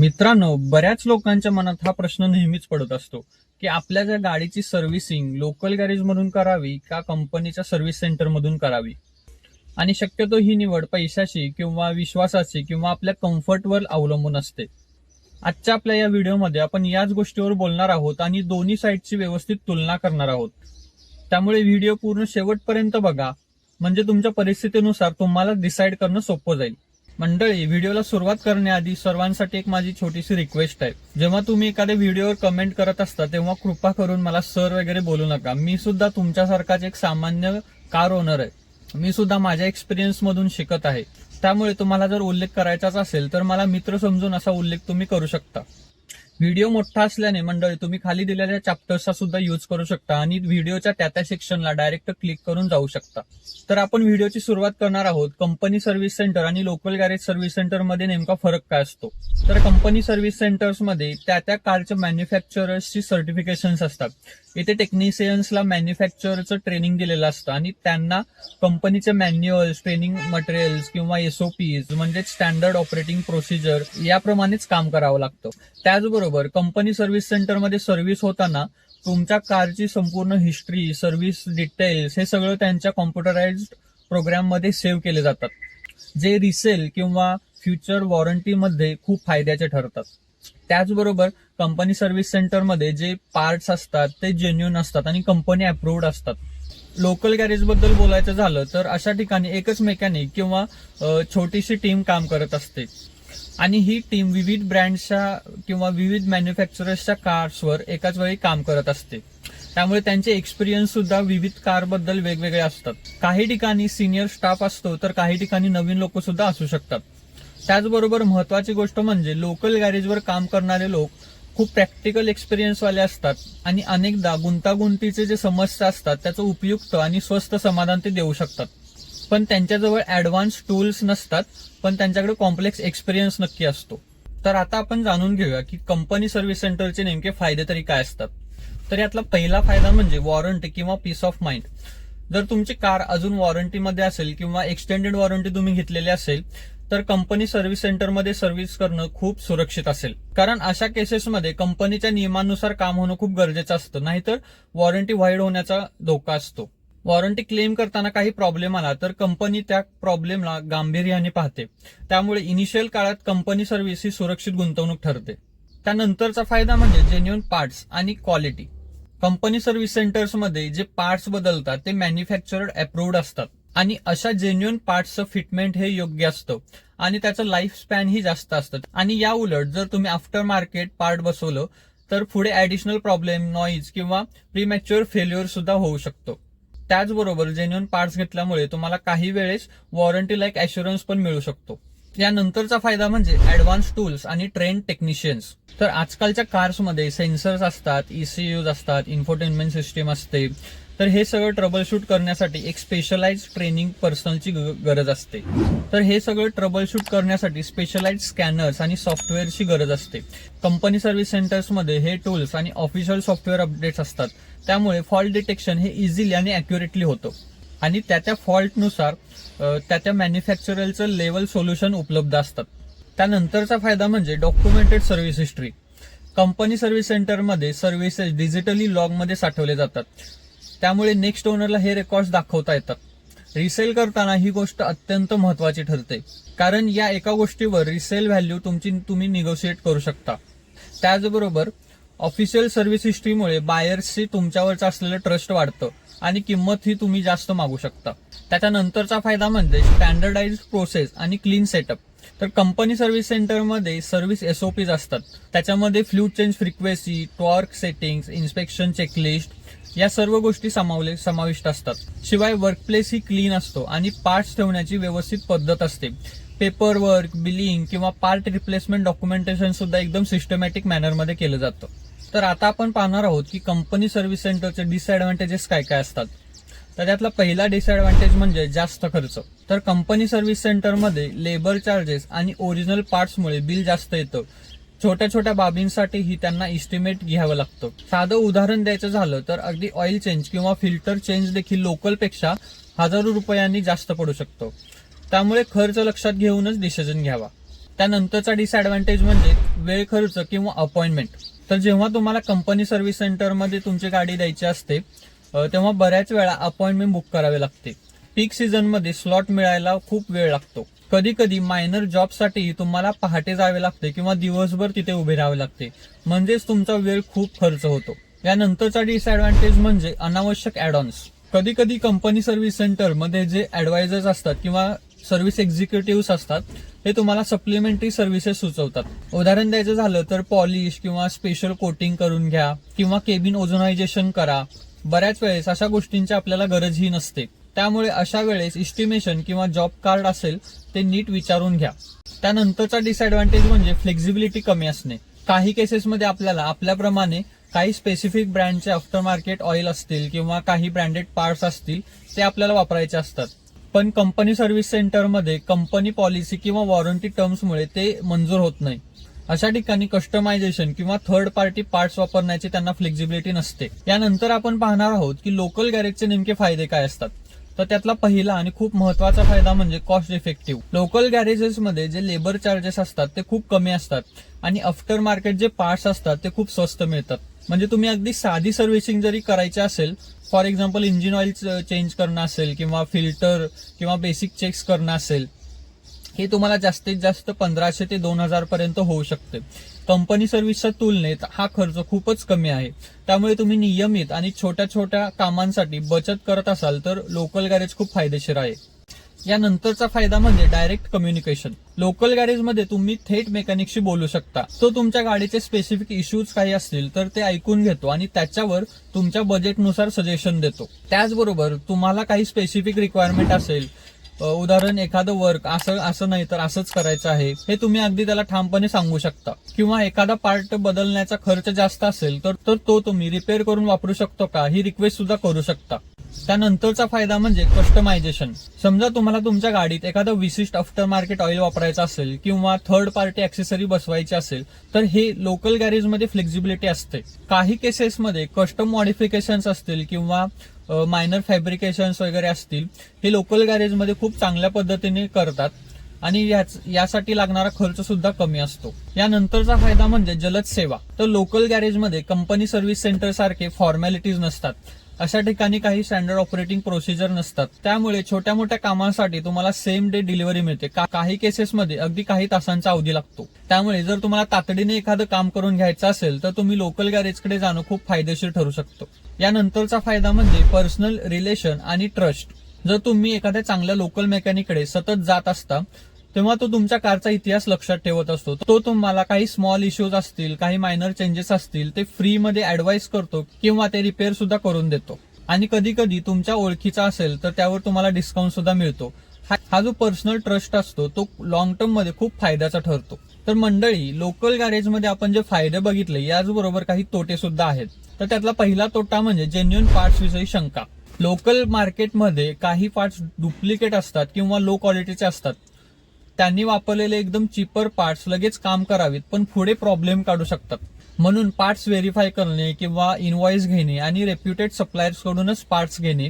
मित्रांनो बऱ्याच लोकांच्या मनात हा प्रश्न नेहमीच पडत असतो की आपल्या ज्या गाडीची सर्व्हिसिंग लोकल गॅरेज मधून करावी का कंपनीच्या सर्व्हिस सेंटर मधून करावी? आणि शक्यतो ही निवड पैशाची किंवा विश्वासाची किंवा आपल्या कम्फर्टवर अवलंबून असते. आजच्या आपल्या या व्हिडिओमध्ये आपण याच गोष्टीवर बोलणार आहोत आणि दोन्ही साईडची व्यवस्थित तुलना करणार आहोत. त्यामुळे व्हिडिओ पूर्ण शेवटपर्यंत बघा म्हणजे तुमच्या परिस्थितीनुसार तुम्हाला डिसाईड करणं सोपं जाईल. मंडळी व्हिडिओला सुरुवात करण्याआधी सर्वांसाठी एक माझी छोटीशी रिक्वेस्ट आहे. जेव्हा तुम्ही एखाद्या व्हिडिओवर कमेंट करत असता तेव्हा कृपा करून मला सर वगैरे बोलू नका. मी सुद्धा तुमच्यासारखाच एक सामान्य कार ओनर आहे. मी सुद्धा माझ्या एक्सपिरियन्स मधून शिकत आहे. त्यामुळे तुम्हाला जर उल्लेख करायचाच असेल तर मला मित्र समजून असा उल्लेख तुम्ही करू शकता. व्हिडिओ मोठा असल्याने मंडळी तुम्ही खाली दिलेल्या चॅप्टर्सचा सुद्धा यूज करू शकता आणि व्हिडिओच्या त्या त्या सेक्शनला डायरेक्ट क्लिक करून जाऊ शकता. तर आपण व्हिडिओची सुरुवात करणार आहोत. कंपनी सर्व्हिस सेंटर आणि लोकल गॅरेज सर्व्हिस सेंटरमध्ये नेमका फरक काय असतो? तर कंपनी सर्व्हिस सेंटर्समध्ये त्या त्या कारच्या मॅन्युफॅक्चरर्सची सर्टिफिकेशन्स असतात. इथे टेक्निशियन्सला मॅन्युफॅक्चरचं ट्रेनिंग दिलेलं असतं आणि त्यांना कंपनीचे मॅन्युअल्स ट्रेनिंग मटेरियल्स किंवा एसओपीज म्हणजे स्टँडर्ड ऑपरेटिंग प्रोसिजर याप्रमाणेच काम करावं लागतं. त्याचबरोबर कंपनी सर्व्हिस सेंटरमध्ये सर्व्हिस होताना तुमच्या कारची संपूर्ण हिस्ट्री सर्व्हिस डिटेल्स हे सगळं त्यांच्या कॉम्प्युटराइज प्रोग्राममध्ये सेव्ह केले जातात. जे रिसेल किंवा फ्युचर वॉरंटीमध्ये खूप फायद्याचे ठरतात. त्याचबरोबर कंपनी सर्व्हिस सेंटरमध्ये जे पार्ट्स असतात ते जेन्युन असतात आणि कंपनी अप्रूव्ड असतात. लोकल गॅरेजबद्दल बोलायचं झालं तर अशा ठिकाणी एकच मेकॅनिक किंवा छोटीशी टीम काम करत असते. आणि ही टीम विविध ब्रँड्सच्या किंवा विविध मॅन्युफॅक्चरर्सच्या कार्सवर एकाच वेळी काम करत असते. त्यामुळे त्यांचे एक्सपिरियन्स सुद्धा विविध कारबद्दल वेगवेगळे असतात. काही ठिकाणी सिनियर स्टाफ असतो तर काही ठिकाणी नवीन लोक सुद्धा असू शकतात. त्याचबरोबर महत्वाची गोष्ट म्हणजे लोकल गॅरेजवर काम करणारे लोक खूप प्रॅक्टिकल एक्सपिरियन्सवाले असतात आणि अनेकदा गुंतागुंतीचे जे समस्या असतात त्याचं उपयुक्त आणि स्वस्त समाधान ते देऊ शकतात. पण त्यांच्याजवळ ऍडव्हान्स टूल्स नसतात पण त्यांच्याकडे कॉम्प्लेक्स एक्सपिरियन्स नक्की असतो. तर आता आपण जाणून घेऊया की कंपनी सर्व्हिस सेंटरचे नेमके फायदे तरी काय असतात. तर यातला पहिला फायदा म्हणजे वॉरंटी किंवा पीस ऑफ माइंड जर तुमची कार अजून वॉरंटीमध्ये असेल किंवा एक्सटेंडेड वॉरंटी तुम्ही घेतलेली असेल तर कंपनी सर्व्हिस सेंटरमध्ये सर्व्हिस करणं खूप सुरक्षित असेल. कारण अशा केसेसमध्ये कंपनीच्या नियमानुसार काम होणं खूप गरजेचं असतं नाहीतर वॉरंटी व्हाईड होण्याचा धोका असतो. वॉरंटी क्लेम करताना काही प्रॉब्लेम आला तर कंपनी त्या प्रॉब्लेमला गांभीर्याने पाहते. त्यामुळे इनिशियल काळात कंपनी सर्व्हिस ही सुरक्षित गुंतवणूक ठरते. त्यानंतरचा फायदा म्हणजे जेन्युअन पार्ट्स आणि क्वालिटी कंपनी सर्व्हिस सेंटर्समध्ये जे पार्ट्स बदलतात ते मॅन्युफॅक्चरड अप्रूव्ड असतात. आणि अशा जेन्युअन पार्ट्सचं फिटमेंट हे योग्य असतं. आणि त्याचं लाईफ स्पॅन ही जास्त असतं. आणि या उलट जर तुम्ही आफ्टर मार्केट पार्ट बसवलं तर पुढे ऍडिशनल प्रॉब्लेम नॉईज किंवा प्रीमॅच्युअर फेल्युअर सुद्धा होऊ शकतो. त्याचबरोबर जेन्युन पार्ट्स घेतल्यामुळे तुम्हाला काही वेळेस वॉरंटी लाईक ॲश्युरन्स पण मिळू शकतो. यानंतरचा फायदा म्हणजे ऍडव्हान्स टूल्स आणि ट्रेन टेक्निशियन्स तर आजकालच्या कार्समध्ये सेन्सर्स असतात ईसीयूज असतात इन्फोटेनमेंट सिस्टीम असते तर हे सगळं ट्रबल शूट करण्यासाठी एक स्पेशलाइज ट्रेनिंग पर्सनलची गरज असते. तर हे सगळं ट्रबल शूट करण्यासाठी स्पेशलाइज स्कॅनर्स आणि सॉफ्टवेअरची गरज असते. कंपनी सर्व्हिस सेंटर्समध्ये हे टूल्स आणि ऑफिशियल सॉफ्टवेअर अपडेट्स असतात. त्यामुळे फॉल्ट डिटेक्शन हे इझिली आणि अॅक्युरेटली होतं. आणि त्या त्या फॉल्टनुसार त्या त्या मॅन्युफॅक्चररचं लेवल सोल्युशन उपलब्ध असतात. त्यानंतरचा फायदा म्हणजे documented service history company service सेंटरमध्ये सर्व्हिसेस डिजिटली लॉगमध्ये साठवले जातात. त्यामुळे नेक्स्ट ओनरला हे रेकॉर्ड्स दाखवता येतात. रिसेल करताना ही गोष्ट अत्यंत महत्वाची ठरते. कारण या एका गोष्टीवर रिसेल व्हॅल्यू तुमची तुम्ही निगोशिएट करू शकता. त्याचबरोबर ऑफिशियल सर्व्हिस हिस्ट्रीमुळे बायर्सची तुमच्यावरचं असलेलं ट्रस्ट वाढतं आणि किंमत ही तुम्ही जास्त मागू शकता. त्याच्यानंतरचा फायदा म्हणजे स्टँडर्डाइज प्रोसेस आणि क्लीन सेटअप तर कंपनी सर्व्हिस सेंटरमध्ये सर्व्हिस एसओपीज असतात. त्याच्यामध्ये flu change frequency torque settings inspection checklist या सर्व गोष्टी समावले समाविष्ट असतात. शिवाय वर्कप्लेस ही क्लीन असतो आणि पार्ट्स ठेवण्याची व्यवस्थित पद्धत असते. पेपर वर्क बिलिंग किंवा पार्ट रिप्लेसमेंट डॉक्युमेंटेशन सुद्धा एकदम सिस्टमॅटिक मॅनरमध्ये केलं जातं. तर आता आपण पाहणार आहोत की कंपनी सर्व्हिस सेंटरचे डिसएडव्हान्टेजेस काय काय असतात. तर त्यातला पहिला डिसएडव्हान्टेज म्हणजे जास्त खर्च. तर कंपनी सर्व्हिस सेंटरमध्ये लेबर चार्जेस आणि ओरिजिनल पार्ट्समुळे बिल जास्त येतं. छोट्या छोट्या बाबींसाठीही त्यांना इस्टिमेट घ्यावं लागतं. साधं उदाहरण द्यायचं झालं तर अगदी ऑइल चेंज किंवा फिल्टर चेंज देखील लोकलपेक्षा हजारो रुपयांनी जास्त पडू शकतो. त्यामुळे खर्च लक्षात घेऊनच डिसिजन घ्यावा. त्यानंतरचा डिसएडव्हान्टेज म्हणजे वेळ खर्च किंवा अपॉइंटमेंट तर जेव्हा तुम्हाला कंपनी सर्व्हिस सेंटरमध्ये तुमची गाडी द्यायची असते तेव्हा बऱ्याच वेळा अपॉइंटमेंट बुक करावे लागते. पीक सीझनमध्ये स्लॉट मिळायला खूप वेळ लागतो. कधी कधी मायनर जॉबसाठी तुम्हाला पहाटे जावे लागते किंवा दिवसभर तिथे उभे राहावे लागते. म्हणजेच तुमचा वेळ खूप खर्च होतो. यानंतरचा डिसएडव्हान्टेज म्हणजे अनावश्यक ॲडॉन्स कधी कधी कंपनी सर्व्हिस सेंटरमध्ये जे ऍडवायझर्स असतात किंवा सर्व्हिस एक्झिक्युटिव्ह असतात हे तुम्हाला सप्लिमेंटरी सर्व्हिसेस सुचवतात. उदाहरण द्यायचं झालं तर पॉलिश किंवा स्पेशल कोटिंग करून घ्या किंवा केबिन ओझोनायझेशन करा. बऱ्याच वेळेस अशा गोष्टींची आपल्याला गरजही नसते. त्यामुळे अशा वेळेस इस्टिमेशन किंवा जॉब कार्ड असेल ते नीट विचारून घ्या. त्यानंतरचा डिसएडव्हान्टेज म्हणजे फ्लेक्झिबिलिटी कमी असणे. काही केसेसमध्ये आपल्याला आपल्याप्रमाणे काही स्पेसिफिक ब्रँडचे आफ्टर मार्केट ऑइल असतील किंवा काही ब्रँडेड पार्ट्स असतील ते आपल्याला वापरायचे असतात. पण कंपनी सर्व्हिस सेंटरमध्ये कंपनी पॉलिसी किंवा वॉरंटी टर्म्समुळे ते मंजूर होत नाही. अशा ठिकाणी कस्टमायझेशन किंवा थर्ड पार्टी पार्ट्स वापरण्याची त्यांना फ्लेक्झिबिलिटी नसते. यानंतर आपण पाहणार आहोत की लोकल गॅरेजचे नेमके फायदे काय असतात. तर त्यातला पहिला आणि खूप महत्त्वाचा फायदा म्हणजे कॉस्ट इफेक्टिव्ह लोकल गॅरेजेसमध्ये जे लेबर चार्जेस असतात ते खूप कमी असतात. आणि आफ्टर मार्केट जे पार्ट्स असतात ते खूप स्वस्त मिळतात. म्हणजे तुम्ही अगदी साधी सर्व्हिसिंग जरी करायची असेल for example engine oil change करणं असेल किंवा फिल्टर किंवा बेसिक चेक्स करणं असेल हे तुम्हाला जास्तीत जास्त पंधराशे ते दोन हजार पर्यंत होऊ शकते. कंपनी सर्व्हिसच्या तुलनेत हा खर्च खूपच कमी आहे. त्यामुळे तुम्ही नियमित आणि छोट्या छोट्या कामांसाठी बचत करत असाल तर लोकल गॅरेज खूप फायदेशीर आहे. यानंतरचा फायदा म्हणजे डायरेक्ट कम्युनिकेशन. लोकल गॅरेजमध्ये तुम्ही थेट मेकॅनिकशी बोलू शकता. तो तुमच्या गाडीचे स्पेसिफिक इश्यूज काही असतील तर ते ऐकून घेतो आणि त्याच्यावर तुमच्या बजेटनुसार सजेशन देतो. त्याचबरोबर तुम्हाला काही स्पेसिफिक रिक्वायरमेंट असेल उदाहरण एखादं वर्क असं असं नाही तर असंच करायचं आहे हे तुम्ही अगदी त्याला ठामपणे सांगू शकता. किंवा एखादा पार्ट बदलण्याचा खर्च जास्त असेल तर तर तो तुम्ही रिपेअर करून वापरू शकतो का? ही रिक्वेस्ट सुद्धा करू शकता. त्यानंतरचा फायदा म्हणजे कस्टमायझेशन समजा तुम्हाला तुमच्या गाडीत एखादं विशिष्ट आफ्टर मार्केट ऑइल वापरायचं असेल किंवा थर्ड पार्टी ऍक्सेसरी बसवायची असेल तर हे लोकल गॅरेजमध्ये फ्लेक्झिबिलिटी असते. काही केसेसमध्ये कस्टम मॉडिफिकेशन्स असतील किंवा मायनर फॅब्रिकेशन्स वगैरे असतील हे लोकल गॅरेजमध्ये खूप चांगल्या पद्धतीने करतात आणि याच यासाठी लागणारा खर्च सुद्धा कमी असतो. यानंतरचा फायदा म्हणजे जलद सेवा. तर लोकल गॅरेजमध्ये कंपनी सर्व्हिस सेंटर सारखे फॉर्मॅलिटीज नसतात. अशा ठिकाणी काही स्टँडर्ड ऑपरेटिंग प्रोसिजर नसतात. त्यामुळे छोट्या मोठ्या कामांसाठी तुम्हाला सेम डे डिलिव्हरी मिळते. का- काही केसेसमध्ये अगदी काही तासांचा अवधी लागतो. त्यामुळे जर तुम्हाला तातडीने एखादं काम करून घ्यायचं असेल तर तुम्ही लोकल गॅरेजकडे जाणं खूप फायदेशीर ठरू शकतो. यानंतरचा फायदा म्हणजे पर्सनल रिलेशन आणि ट्रस्ट जर तुम्ही एखाद्या चांगल्या लोकल मेकॅनिककडे सतत जात असता तेव्हा तो तुमच्या कारचा इतिहास लक्षात ठेवत असतो. तो तुम्हाला काही स्मॉल इश्यूज असतील काही मायनर चेंजेस असतील ते फ्रीमध्ये ऍडवाइस करतो किंवा ते रिपेअर सुद्धा करून देतो. आणि कधी कधी तुमच्या ओळखीचा असेल तर त्यावर तुम्हाला डिस्काउंट सुद्धा मिळतो. हा हा जो पर्सनल ट्रस्ट असतो तो लॉंग टर्ममध्ये खूप फायद्याचा ठरतो. तर मंडळी लोकल गॅरेजमध्ये आपण जे फायदे बघितले याचबरोबर काही तोटे सुद्धा आहेत. तर त्यातला पहिला तोटा म्हणजे जेन्युन पार्ट्स विषयी शंका. लोकल मार्केटमध्ये काही पार्ट्स डुप्लिकेट असतात किंवा लो क्वालिटीचे असतात. त्यांनी वापरलेले एकदम चिपर पार्ट्स लगेच काम करावीत पण पुढे प्रॉब्लेम काढू शकतात. म्हणून पार्ट्स व्हेरीफाय करणे किंवा इनवॉइस घेणे आणि रेप्युटेड सप्लायर्स कडूनच पार्ट्स घेणे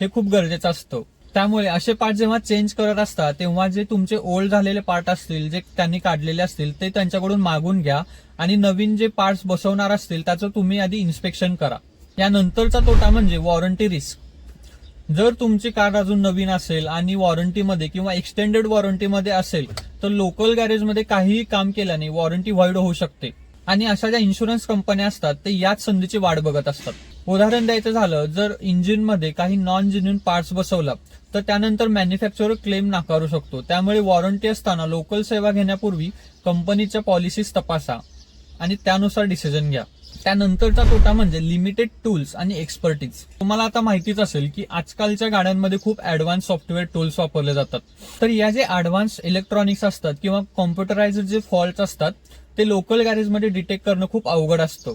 हे खूप गरजेचं असतं. त्यामुळे असे पार्ट जेव्हा चेंज करत असतात तेव्हा जे तुमचे ओल्ड झालेले पार्ट असतील जे त्यांनी काढलेले असतील ते त्यांच्याकडून मागून घ्या आणि नवीन जे पार्ट्स बसवणार असतील त्याचं तुम्ही आधी इन्स्पेक्शन करा. यानंतरचा तोटा म्हणजे वॉरंटी रिस्क जर तुमची कार अजून नवीन असेल आणि वॉरंटीमध्ये किंवा एक्सटेंडेड वॉरंटीमध्ये असेल तर लोकल गॅरेजमध्ये काहीही काम केल्याने वॉरंटी व्हाईड होऊ शकते. आणि अशा ज्या इन्शुरन्स कंपन्या असतात ते याच संधीची वाट बघत असतात. उदाहरण द्यायचं झालं जर इंजिनमध्ये काही नॉन जेन्युन पार्ट्स बसवला तर त्यानंतर मॅन्युफॅक्चरर क्लेम नाकारू शकतो. त्यामुळे वॉरंटी असताना लोकल सेवा घेण्यापूर्वी कंपनीच्या पॉलिसीज तपासा आणि त्यानुसार डिसिजन घ्या. त्यानंतरचा तोटा म्हणजे लिमिटेड टूल्स आणि एक्सपर्टीज तुम्हाला आता माहितीच असेल की आजकालच्या गाड्यांमध्ये खूप ऍडव्हान्स सॉफ्टवेअर टूल्स वापरले जातात. तर या जे ऍडव्हान्स इलेक्ट्रॉनिक्स असतात किंवा कॉम्प्युटराइज जे फॉल्ट असतात ते लोकल गॅरेजमध्ये डिटेक्ट करणं खूप अवघड असतं.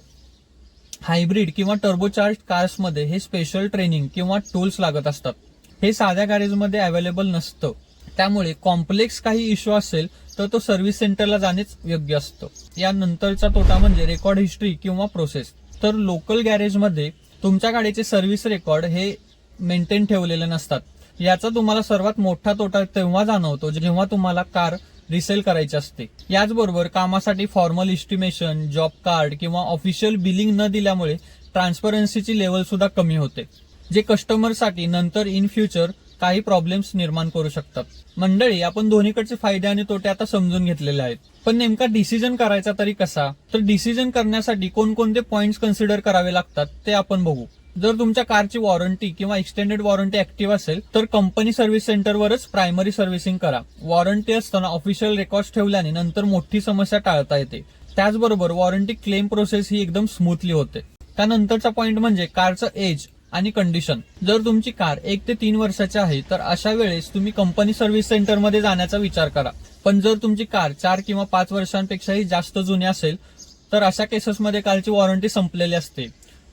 हायब्रिड किंवा टर्बोचार्ज कार्समध्ये हे स्पेशल ट्रेनिंग किंवा टूल्स लागत असतात. हे साध्या गॅरेजमध्ये अवेलेबल नसतं. त्यामुळे कॉम्प्लेक्स काही इश्यू असेल तर तो सर्व्हिस सेंटरला जाणेच योग्य असतं. यानंतरचा तोटा म्हणजे रेकॉर्ड हिस्ट्री किंवा प्रोसेस. तर लोकल गॅरेजमध्ये तुमच्या गाडीचे सर्व्हिस रेकॉर्ड हे मेंटेन ठेवलेले नसतात. याचा तुम्हाला सर्वात मोठा तोटा तेव्हा जाणवतो जेव्हा तुम्हाला कार रिसेल करायची असते. याचबरोबर कामासाठी फॉर्मल इस्टिमेशन जॉब कार्ड किंवा ऑफिशियल बिलिंग न दिल्यामुळे ट्रान्सपरन्सीची लेवल सुद्धा कमी होते. जे कस्टमरसाठी नंतर इन फ्युचर काही प्रॉब्लेम्स निर्माण करू शकतात. मंडळी आपण दोन्हीकडचे फायदे आणि तोटे आता समजून घेतलेले आहेत. पण नेमका डिसिजन करायचा तरी कसा? तर डिसिजन करण्यासाठी कोणकोणते पॉईंट्स कन्सिडर करावे लागतात ते आपण बघू. जर तुमच्या कारची वॉरंटी किंवा एक्सटेंडेड वॉरंटी ऍक्टिव्ह असेल तर कंपनी सर्व्हिस सेंटरवरच प्रायमरी सर्व्हिसिंग करा. वॉरंटी असताना ऑफिशियल रेकॉर्ड ठेवल्याने नंतर मोठी समस्या टाळता येते. त्याचबरोबर वॉरंटी क्लेम प्रोसेस ही एकदम स्मूथली होते. त्यानंतरचा पॉईंट म्हणजे कारचं एज आणि कंडिशन जर तुमची कार एक ते तीन वर्षाची आहे तर अशा वेळेस तुम्ही कंपनी सर्व्हिस सेंटरमध्ये जाण्याचा विचार करा. पण जर तुमची कार चार किंवा पाच वर्षांपेक्षाही जास्त जुनी असेल तर अशा केसेसमध्ये कारची वॉरंटी संपलेली असते.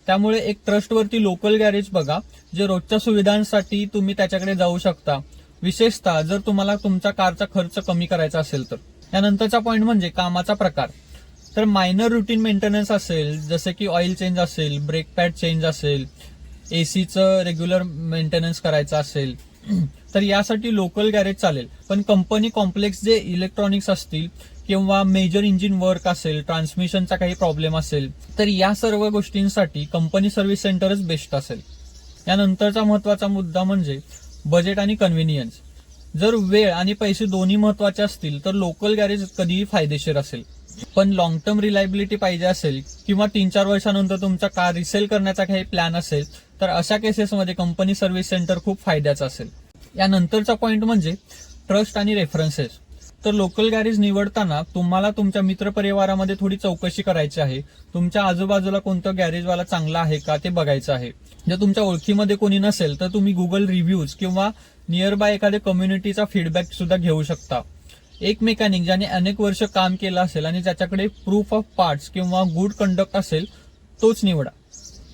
त्यामुळे एक ट्रस्टवरती लोकल गॅरेज बघा जे रोजच्या सुविधांसाठी तुम्ही त्याच्याकडे जाऊ शकता. विशेषतः जर तुम्हाला तुमच्या कारचा खर्च कमी करायचा असेल तर. यानंतरचा पॉईंट म्हणजे कामाचा प्रकार. तर मायनर रुटीन मेंटेनन्स असेल जसे की ऑइल चेंज असेल ब्रेक पॅड चेंज असेल एसीचं रेग्युलर मेंटेनन्स करायचं असेल तर यासाठी लोकल गॅरेज चालेल. पण कंपनी कॉम्प्लेक्स जे इलेक्ट्रॉनिक्स असतील किंवा मेजर इंजिन वर्क असेल ट्रान्समिशनचा काही प्रॉब्लेम असेल तर या सर्व गोष्टींसाठी कंपनी सर्व्हिस सेंटरच बेस्ट असेल. यानंतरचा महत्त्वाचा मुद्दा म्हणजे बजेट आणि कन्व्हिनियन्स जर वेळ आणि पैसे दोन्ही महत्त्वाचे असतील तर लोकल गॅरेज कधीही फायदेशीर असेल. पण लॉंग टर्म रिलायबिलिटी पाहिजे असेल किंवा तीन चार वर्षानंतर तुमचा कार रिसेल करण्याचा काही प्लॅन असेल तर अशा केसेसमध्ये कंपनी सर्व्हिस सेंटर खूप फायद्याचं असेल. यानंतरचा पॉईंट म्हणजे ट्रस्ट आणि रेफरन्सेस तर लोकल गॅरेज निवडताना तुम्हाला तुमच्या मित्रपरिवारामध्ये थोडी चौकशी करायची आहे. तुमच्या आजूबाजूला कोणतं गॅरेजवाला चांगला आहे का ते बघायचं आहे. जर तुमच्या ओळखीमध्ये कोणी नसेल तर तुम्ही गुगल रिव्ह्यूज किंवा नियर बाय एखाद्या कम्युनिटीचा फीडबॅक सुद्धा घेऊ शकता. एक मेकॅनिक ज्याने अनेक वर्ष काम केलं असेल आणि ज्याच्याकडे प्रूफ ऑफ पार्ट्स किंवा गुड कंडक्ट असेल तोच निवडा.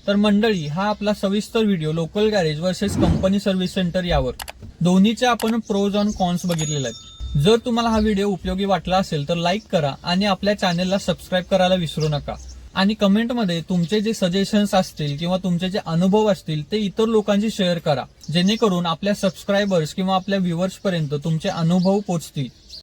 तर मंडळी हा आपला सविस्तर video local garage versus company service centre यावर. दोन्हीचे आपण प्रोज ऑन कॉन्स बघितलेले आहेत. जर तुम्हाला हा व्हिडिओ उपयोगी वाटला असेल तर लाईक करा आणि आपल्या चॅनेलला सबस्क्राईब करायला विसरू नका. आणि कमेंटमध्ये तुमचे जे सजेशन्स असतील किंवा तुमचे जे अनुभव असतील ते इतर लोकांशी शेअर करा. जेणेकरून आपल्या सबस्क्रायबर्स किंवा आपल्या व्ह्युअर्सपर्यंत तुमचे अनुभव पोहोचतील